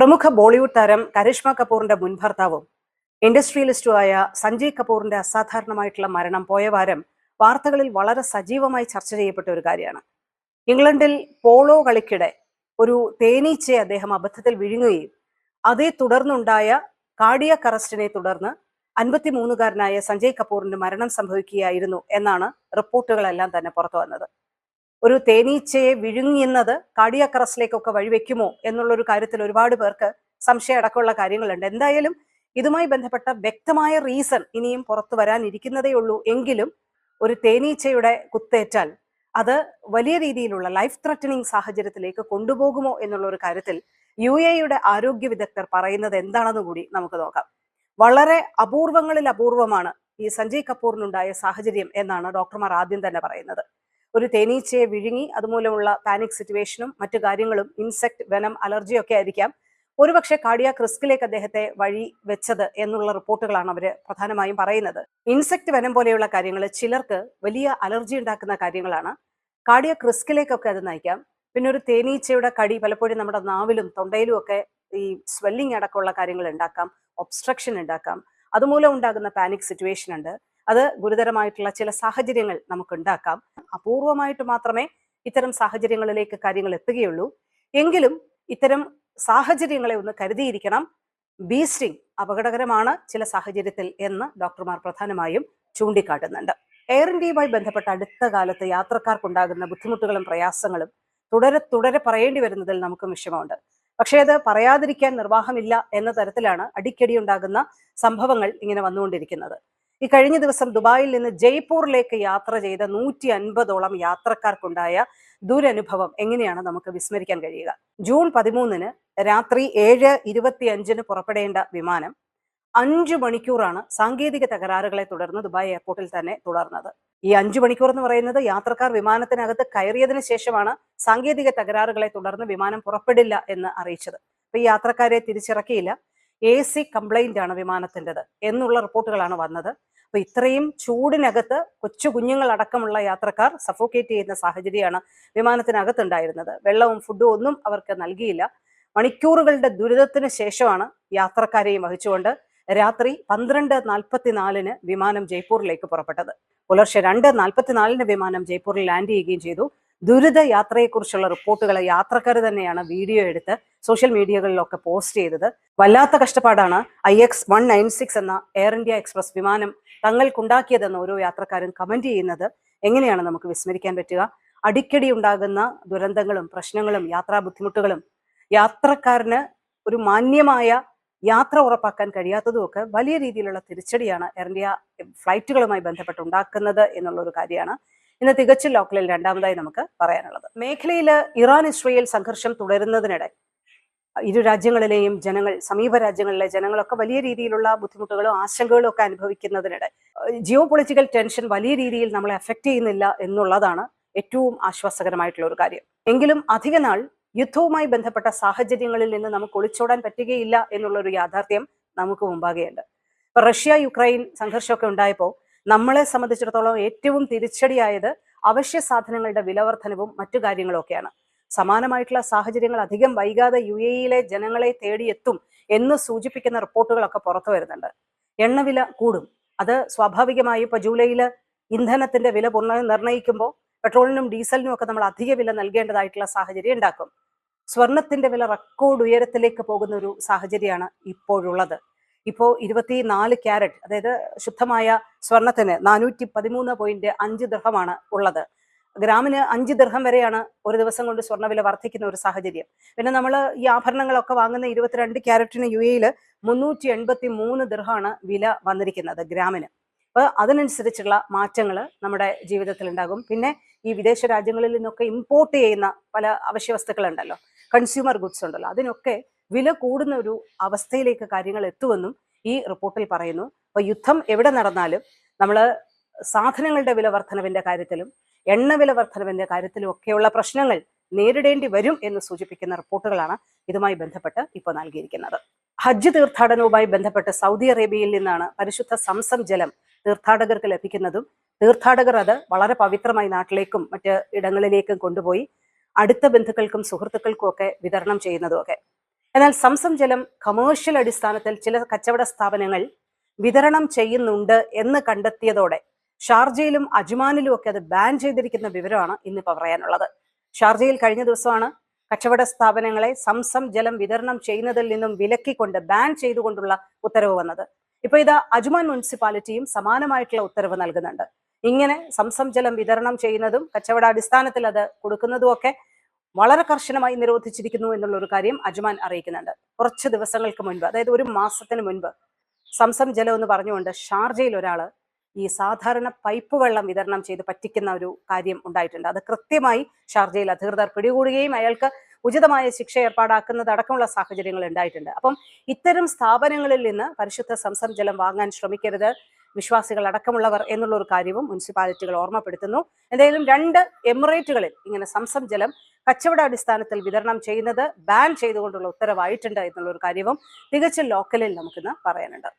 പ്രമുഖ ബോളിവുഡ് താരം കരിഷ്മ കപൂറിന്റെ മുൻ ഭർത്താവും ഇൻഡസ്ട്രിയലിസ്റ്റുമായ സഞ്ജയ് കപൂറിന്റെ അസാധാരണമായിട്ടുള്ള മരണം പോയ വാരം വാർത്തകളിൽ വളരെ സജീവമായി ചർച്ച ചെയ്യപ്പെട്ട ഒരു കാര്യമാണ്. ഇംഗ്ലണ്ടിൽ പോളോ കളിക്കിടെ ഒരു തേനീച്ചയെ അദ്ദേഹം അബദ്ധത്തിൽ വിഴുങ്ങുകയും അതേ തുടർന്നുണ്ടായ കാർഡിയക് അറസ്റ്റിനെ തുടർന്ന് അൻപത്തിമൂന്നുകാരനായ സഞ്ജയ് കപൂറിന്റെ മരണം സംഭവിക്കുകയായിരുന്നു എന്നാണ് റിപ്പോർട്ടുകളെല്ലാം തന്നെ പുറത്തു വന്നത് ഒരു തേനീച്ചയെ വിഴുങ്ങുന്നത് കാർഡിയക് അറസ്റ്റിലേക്കൊക്കെ വഴിവെക്കുമോ എന്നുള്ളൊരു കാര്യത്തിൽ ഒരുപാട് പേർക്ക് സംശയം അടക്കമുള്ള കാര്യങ്ങളുണ്ട്. എന്തായാലും ഇതുമായി ബന്ധപ്പെട്ട വ്യക്തമായ റീസൺ ഇനിയും പുറത്തു വരാനിരിക്കുന്നതേ ഉള്ളൂ എങ്കിലും ഒരു തേനീച്ചയുടെ കുത്തേറ്റാൽ അത് വലിയ രീതിയിലുള്ള ലൈഫ് ത്രട്ടനിങ് സാഹചര്യത്തിലേക്ക് കൊണ്ടുപോകുമോ എന്നുള്ള ഒരു കാര്യത്തിൽ യു എയുടെ ആരോഗ്യ വിദഗ്ധർ പറയുന്നത് എന്താണെന്ന് കൂടി നമുക്ക് നോക്കാം. വളരെ അപൂർവങ്ങളിൽ അപൂർവമാണ് ഈ സഞ്ജയ് കപൂറിനുണ്ടായ സാഹചര്യം എന്നാണ് ഡോക്ടർമാർ ആദ്യം തന്നെ പറയുന്നത്. ഒരു തേനീച്ചയെ വിഴുങ്ങി അതുമൂലമുള്ള പാനിക് സിറ്റുവേഷനും മറ്റു കാര്യങ്ങളും ഇൻസെക്ട് വെനം അലർജിയൊക്കെ ആയിരിക്കാം. ഒരുപക്ഷെ കാർഡിയാക് റിസ്കിലേക്ക് അദ്ദേഹത്തെ വഴി വെച്ചത് എന്നുള്ള റിപ്പോർട്ടുകളാണ് അവർ പ്രധാനമായും പറയുന്നത്. ഇൻസെക്ട് വനം പോലെയുള്ള കാര്യങ്ങൾ ചിലർക്ക് വലിയ അലർജി ഉണ്ടാക്കുന്ന കാര്യങ്ങളാണ്. കാർഡിയാക് റിസ്കിലേക്കൊക്കെ അത് നയിക്കാം. പിന്നെ ഒരു തേനീച്ചയുടെ കടി പലപ്പോഴും നമ്മുടെ നാവിലും തൊണ്ടയിലും ഒക്കെ ഈ സ്വെല്ലിംഗ് അടക്കമുള്ള കാര്യങ്ങൾ ഉണ്ടാക്കാം. ഒബ്സ്ട്രക്ഷൻ ഉണ്ടാക്കാം. അതുമൂലം ഉണ്ടാകുന്ന പാനിക് സിറ്റുവേഷൻ ഉണ്ട്. അത് ഗുരുതരമായിട്ടുള്ള ചില സാഹചര്യങ്ങൾ നമുക്ക് ഉണ്ടാക്കാം അപൂർവമായിട്ട് മാത്രമേ ഇത്തരം സാഹചര്യങ്ങളിലേക്ക് കാര്യങ്ങൾ എത്തുകയുള്ളൂ. എങ്കിലും ഇത്തരം സാഹചര്യങ്ങളെ ഒന്ന് കരുതിയിരിക്കണം. ബീസ്റ്റിംഗ് അപകടകരമാണ് ചില സാഹചര്യത്തിൽ എന്ന് ഡോക്ടർമാർ പ്രധാനമായും ചൂണ്ടിക്കാട്ടുന്നുണ്ട്. എയർ ഇന്ത്യയുമായി ബന്ധപ്പെട്ട അടുത്ത കാലത്ത് യാത്രക്കാർക്കുണ്ടാകുന്ന ബുദ്ധിമുട്ടുകളും പ്രയാസങ്ങളും തുടരെ തുടരെ പറയേണ്ടി വരുന്നതിൽ നമുക്കും വിഷമമുണ്ട്. പക്ഷേ അത് പറയാതിരിക്കാൻ നിർവാഹമില്ല എന്ന തരത്തിലാണ് അടിക്കടി ഉണ്ടാകുന്ന സംഭവങ്ങൾ ഇങ്ങനെ വന്നുകൊണ്ടിരിക്കുന്നത്. ഈ കഴിഞ്ഞ ദിവസം ദുബായിൽ നിന്ന് ജയ്പൂരിലേക്ക് യാത്ര ചെയ്ത നൂറ്റി അൻപതോളം യാത്രക്കാർക്കുണ്ടായ ദുരനുഭവം എങ്ങനെയാണ് നമുക്ക് വിസ്മരിക്കാൻ കഴിയുക? ജൂൺ പതിമൂന്നിന് രാത്രി ഏഴ് ഇരുപത്തി അഞ്ചിന് പുറപ്പെടേണ്ട വിമാനം അഞ്ചു മണിക്കൂറാണ് സാങ്കേതിക തകരാറുകളെ തുടർന്ന് ദുബായ് എയർപോർട്ടിൽ തന്നെ തുടർന്നത്. ഈ അഞ്ചു മണിക്കൂർ എന്ന് പറയുന്നത് യാത്രക്കാർ വിമാനത്തിനകത്ത് കയറിയതിന് ശേഷമാണ് സാങ്കേതിക തകരാറുകളെ തുടർന്ന് വിമാനം പുറപ്പെടില്ല എന്ന് അറിയിച്ചത്. അപ്പൊ ഈ യാത്രക്കാരെ തിരിച്ചിറക്കിയില്ല എ സി കംപ്ലൈന്റ് ആണ് വിമാനത്തിന്റെത് എന്നുള്ള റിപ്പോർട്ടുകളാണ് വന്നത്. അപ്പൊ ഇത്രയും ചൂടിനകത്ത് കൊച്ചു കുഞ്ഞുങ്ങളടക്കമുള്ള യാത്രക്കാർ സഫോക്കേറ്റ് ചെയ്യുന്ന സാഹചര്യമാണ് വിമാനത്തിനകത്തുണ്ടായിരുന്നത്. വെള്ളവും ഫുഡും ഒന്നും അവർക്ക് നൽകിയില്ല. മണിക്കൂറുകളുടെ ദുരിതത്തിന് ശേഷമാണ് യാത്രക്കാരെയും വഹിച്ചുകൊണ്ട് രാത്രി പന്ത്രണ്ട് നാൽപ്പത്തിനാലിന് വിമാനം ജയ്പൂരിലേക്ക് പുറപ്പെട്ടത്. പുലർച്ചെ രണ്ട് നാൽപ്പത്തിനാലിന് വിമാനം ജയ്പൂരിൽ ലാൻഡ് ചെയ്യുകയും ചെയ്തു. ദുരിത യാത്രയെക്കുറിച്ചുള്ള റിപ്പോർട്ടുകൾ യാത്രക്കാർ തന്നെയാണ് വീഡിയോ എടുത്ത് സോഷ്യൽ മീഡിയകളിലൊക്കെ പോസ്റ്റ് ചെയ്തത്. വല്ലാത്ത കഷ്ടപ്പാടാണ് I X one nine six എന്ന എയർ ഇന്ത്യ എക്സ്പ്രസ് വിമാനം തങ്ങൾക്കുണ്ടാക്കിയതെന്ന് ഓരോ യാത്രക്കാരും കമന്റ് ചെയ്യുന്നത്. എങ്ങനെയാണ് നമുക്ക് വിസ്മരിക്കാൻ പറ്റുക? അടിക്കടി ഉണ്ടാകുന്ന ദുരന്തങ്ങളും പ്രശ്നങ്ങളും യാത്രാ ബുദ്ധിമുട്ടുകളും യാത്രക്കാരന് ഒരു മാന്യമായ യാത്ര ഉറപ്പാക്കാൻ കഴിയാത്തതുമൊക്കെ വലിയ രീതിയിലുള്ള തിരിച്ചടിയാണ് എയർ ഇന്ത്യ ഫ്ലൈറ്റുകളുമായി ബന്ധപ്പെട്ട് ഉണ്ടാക്കുന്നത് എന്നുള്ള ഒരു കാര്യമാണ്. ഇന്ന് തികച്ചും ലോക്കലിൽ രണ്ടാമതായി നമുക്ക് പറയാനുള്ളത്. മേഖലയിൽ ഇറാൻ ഇസ്രയേൽ സംഘർഷം തുടരുന്നതിനിടെ ഇരു രാജ്യങ്ങളിലെയും ജനങ്ങൾ സമീപ രാജ്യങ്ങളിലെ ജനങ്ങളൊക്കെ വലിയ രീതിയിലുള്ള ബുദ്ധിമുട്ടുകളും ആശങ്കകളും ഒക്കെ അനുഭവിക്കുന്നതിനിടെ ജിയോ പൊളിറ്റിക്കൽ ടെൻഷൻ വലിയ രീതിയിൽ നമ്മളെ അഫക്റ്റ് ചെയ്യുന്നില്ല എന്നുള്ളതാണ് ഏറ്റവും ആശ്വാസകരമായിട്ടുള്ള ഒരു കാര്യം. എങ്കിലും അധിക നാൾ യുദ്ധവുമായി ബന്ധപ്പെട്ട സാഹചര്യങ്ങളിൽ നിന്ന് നമുക്ക് ഒളിച്ചോടാൻ പറ്റുകയില്ല എന്നുള്ള ഒരു യാഥാർത്ഥ്യം നമുക്ക് മുമ്പാകെയുണ്ട്. ഇപ്പൊ റഷ്യ യുക്രൈൻ സംഘർഷമൊക്കെ ഉണ്ടായപ്പോൾ നമ്മളെ സംബന്ധിച്ചിടത്തോളം ഏറ്റവും തിരിച്ചടിയായത് അവശ്യ സാധനങ്ങളുടെ വിലവർദ്ധനവും മറ്റു കാര്യങ്ങളൊക്കെയാണ്. സമാനമായിട്ടുള്ള സാഹചര്യങ്ങൾ അധികം വൈകാതെ യു എയിലെ ജനങ്ങളെ തേടിയെത്തും എന്ന് സൂചിപ്പിക്കുന്ന റിപ്പോർട്ടുകളൊക്കെ പുറത്തു വരുന്നുണ്ട്. എണ്ണവില കൂടും. അത് സ്വാഭാവികമായി ഇപ്പൊ ജൂലൈയിൽ ഇന്ധനത്തിന്റെ വില പൂർണ നിർണയിക്കുമ്പോൾ പെട്രോളിനും ഡീസലിനും ഒക്കെ നമ്മൾ അധിക വില നൽകേണ്ടതായിട്ടുള്ള സാഹചര്യം ഉണ്ടാക്കും. സ്വർണത്തിന്റെ വില റെക്കോർഡ് ഉയരത്തിലേക്ക് പോകുന്ന ഒരു സാഹചര്യമാണ് ഇപ്പോഴുള്ളത്. ഇപ്പോൾ ഇരുപത്തിനാല് ക്യാരറ്റ് അതായത് ശുദ്ധമായ സ്വർണത്തിന് നാനൂറ്റി പതിമൂന്ന് പോയിന്റ് അഞ്ച് ദൃഹമാണ് ഉള്ളത്. ഗ്രാമിന് അഞ്ച് ദൃഹം വരെയാണ് ഒരു ദിവസം കൊണ്ട് സ്വർണവില വർദ്ധിക്കുന്ന ഒരു സാഹചര്യം. പിന്നെ നമ്മൾ ഈ ആഭരണങ്ങളൊക്കെ വാങ്ങുന്ന ഇരുപത്തിരണ്ട് ക്യാരറ്റിന് യു എയിൽ മുന്നൂറ്റി എൺപത്തി മൂന്ന് ദൃഹമാണ് വില വന്നിരിക്കുന്നത് ഗ്രാമിന്. അപ്പൊ അതിനനുസരിച്ചുള്ള മാറ്റങ്ങൾ നമ്മുടെ ജീവിതത്തിൽ ഉണ്ടാകും പിന്നെ ഈ വിദേശ രാജ്യങ്ങളിൽ നിന്നൊക്കെ ഇമ്പോർട്ട് ചെയ്യുന്ന പല അവശ്യ വസ്തുക്കളുണ്ടല്ലോ കൺസ്യൂമർ ഗുഡ്സ് ഉണ്ടല്ലോ. അതിനൊക്കെ വില കൂടുന്ന ഒരു അവസ്ഥയിലേക്ക് കാര്യങ്ങൾ എത്തുമെന്നും ഈ റിപ്പോർട്ടിൽ പറയുന്നു. അപ്പൊ യുദ്ധം എവിടെ നടന്നാലും നമ്മൾ സാധനങ്ങളുടെ വില വർധനവിന്റെ കാര്യത്തിലും എണ്ണ വില വർധനവിന്റെ കാര്യത്തിലും ഒക്കെയുള്ള പ്രശ്നങ്ങൾ നേരിടേണ്ടി വരും എന്ന് സൂചിപ്പിക്കുന്ന റിപ്പോർട്ടുകളാണ് ഇതുമായി ബന്ധപ്പെട്ട് ഇപ്പോൾ നൽകിയിരിക്കുന്നത്. ഹജ്ജ് തീർത്ഥാടനവുമായി ബന്ധപ്പെട്ട് സൗദി അറേബ്യയിൽ നിന്നാണ് പരിശുദ്ധ സംസം ജലം തീർത്ഥാടകർക്ക് ലഭിക്കുന്നതും തീർത്ഥാടകർ അത് വളരെ പവിത്രമായി നാട്ടിലേക്കും മറ്റ് ഇടങ്ങളിലേക്കും കൊണ്ടുപോയി അടുത്ത ബന്ധുക്കൾക്കും സുഹൃത്തുക്കൾക്കും ഒക്കെ വിതരണം ചെയ്യുന്നതും ഒക്കെ. എന്നാൽ സംസം ജലം കമേഴ്ഷ്യൽ അടിസ്ഥാനത്തിൽ ചില കച്ചവട സ്ഥാപനങ്ങൾ വിതരണം ചെയ്യുന്നുണ്ട് എന്ന് കണ്ടെത്തിയതോടെ ഷാർജയിലും അജ്മാനിലും ഒക്കെ അത് ബാൻ ചെയ്തിരിക്കുന്ന വിവരമാണ് ഇന്നിപ്പോൾ പറയാനുള്ളത്. ഷാർജയിൽ കഴിഞ്ഞ ദിവസമാണ് കച്ചവട സ്ഥാപനങ്ങളെ സംസം ജലം വിതരണം ചെയ്യുന്നതിൽ നിന്നും വിലക്കിക്കൊണ്ട് ബാൻ ചെയ്തുകൊണ്ടുള്ള ഉത്തരവ് വന്നത്. ഇപ്പൊ ഇത് അജ്മാൻ മുനിസിപ്പാലിറ്റിയും സമാനമായിട്ടുള്ള ഉത്തരവ് നൽകുന്നുണ്ട്. ഇങ്ങനെ സംസം ജലം വിതരണം ചെയ്യുന്നതും കച്ചവട അടിസ്ഥാനത്തിൽ അത് കൊടുക്കുന്നതും ഒക്കെ വളരെ കർശനമായി നിരോധിച്ചിരിക്കുന്നു എന്നുള്ള ഒരു കാര്യം അജ്മാൻ അറിയിക്കുന്നുണ്ട്. കുറച്ച് ദിവസങ്ങൾക്ക് മുൻപ് അതായത് ഒരു മാസത്തിന് മുൻപ് സംസം ജലം എന്ന് പറഞ്ഞുകൊണ്ട് ഷാർജയിൽ ഒരാൾ ഈ സാധാരണ പൈപ്പ് വെള്ളം വിതരണം ചെയ്ത് പറ്റിക്കുന്ന ഒരു കാര്യം ഉണ്ടായിട്ടുണ്ട്. അത് കൃത്യമായി ഷാർജയിൽ അധികൃതർ പിടികൂടുകയും അയാൾക്ക് ഉചിതമായ ശിക്ഷ ഏർപ്പാടാക്കുന്നത് അടക്കമുള്ള സാഹചര്യങ്ങൾ ഉണ്ടായിട്ടുണ്ട്. അപ്പം ഇത്തരം സ്ഥാപനങ്ങളിൽ നിന്ന് പരിശുദ്ധ സംസം ജലം വാങ്ങാൻ ശ്രമിക്കരുത്. വിശ്വാസികൾ അടക്കമുള്ളവർ എന്നുള്ള ഒരു കാര്യവും മുനിസിപ്പാലിറ്റികൾ ഓർമ്മപ്പെടുത്തുന്നു. എന്തായാലും രണ്ട് എമിറേറ്റുകളിൽ ഇങ്ങനെ സംസം ജലം കച്ചവടാടിസ്ഥാനത്തിൽ വിതരണം ചെയ്യുന്നത് ബാൻ ചെയ്തുകൊണ്ടുള്ള ഉത്തരവായിട്ടുണ്ട് എന്നുള്ള ഒരു കാര്യവും തികച്ചും ലോക്കലിൽ നമുക്കിന്ന് പറയാനുണ്ട്.